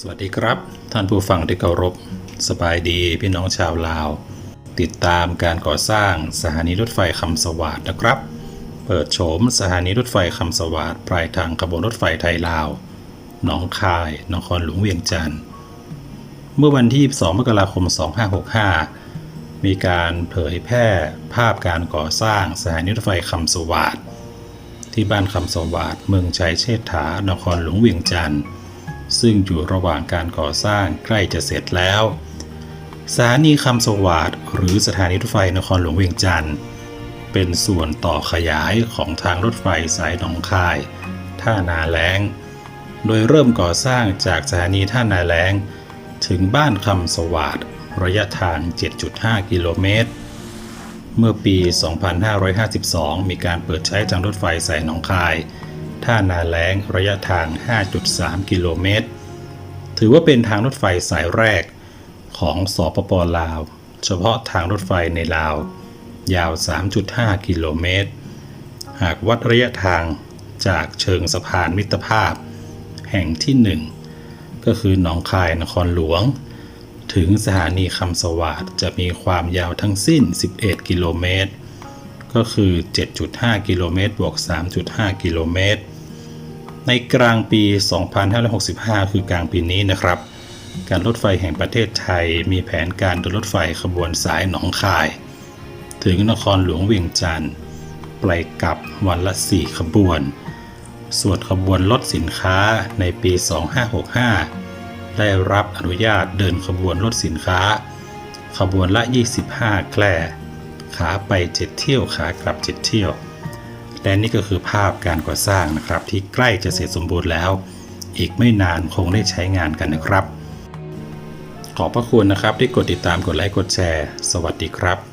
สวัสดีครับ ท่านผู้ฟังที่เคารพ สบายดีพี่น้องชาวลาว ติดตามการก่อสร้างสถานีรถไฟคำสวัสดนะครับ เปิดโฉมสถานีรถไฟคำสวัสดปลายทางขบวนรถไฟไทยลาวหนองคายนครหลวงเวียงจันทร์เมื่อวันที่ 2 มกราคม 2565 มีการเผยแพร่ภาพการก่อสร้างสถานีรถไฟคำสวัสดที่บ้านคำสวัสดเมืองชัยเชษฐานครหลวงเวียงจันทร์ ซึ่งอยู่ระหว่างการก่อสร้างใกล้จะเสร็จแล้วสถานีคำสวัสดหรือสถานีรถไฟนครหลวงเวียงจันทร์เป็นส่วนต่อขยายของทางรถไฟสายหนองคาย ท่านาแล้ง โดยเริ่มก่อสร้างจากสถานีท่านาแล้ง ถึงบ้านคำสวัสดระยะทาง 7.5 กิโลเมตร เมื่อปี 2552 มีการเปิดใช้ทางรถไฟสายหนองคาย ท่านาแล้งระยะทาง 5.3 กิโลเมตร ถือว่าเป็นทางรถไฟสายแรกของสปปลาว เฉพาะทางรถไฟในลาว ยาว 3.5 กิโลเมตร หากวัดระยะทางจากเชิงสะพานมิตรภาพ แห่งที่ 1 ก็คือหนองคายนครหลวง ถึงสถานีคำสวัสดจะมีความยาวทั้งสิ้น 11 กิโลเมตร ก็คือ 7.5 กิโลเมตรบวก 3.5 กิโลเมตร ในกลางปี 2565 คือกลางปีนี้นะครับ การรถไฟแห่งประเทศไทยมีแผนการเดินรถไฟขบวนสายหนองคาย ถึงนครหลวงเวียงจันทร์ไปกลับวันละ 4 ขบวน ส่วนขบวนรถสินค้าในปี 2565 ได้รับอนุญาตเดินขบวนรถสินค้า ขบวนละ 25แคล่ขาไป 7 เที่ยวขากลับ 7 เที่ยว และนี่ก็คือภาพการก่อสร้างนะครับ ที่ใกล้จะเสร็จสมบูรณ์แล้ว อีกไม่นานคงได้ใช้งานกันนะครับ ขอบพระคุณนะครับที่กดติดตามกดไลค์กดแชร์ สวัสดีครับ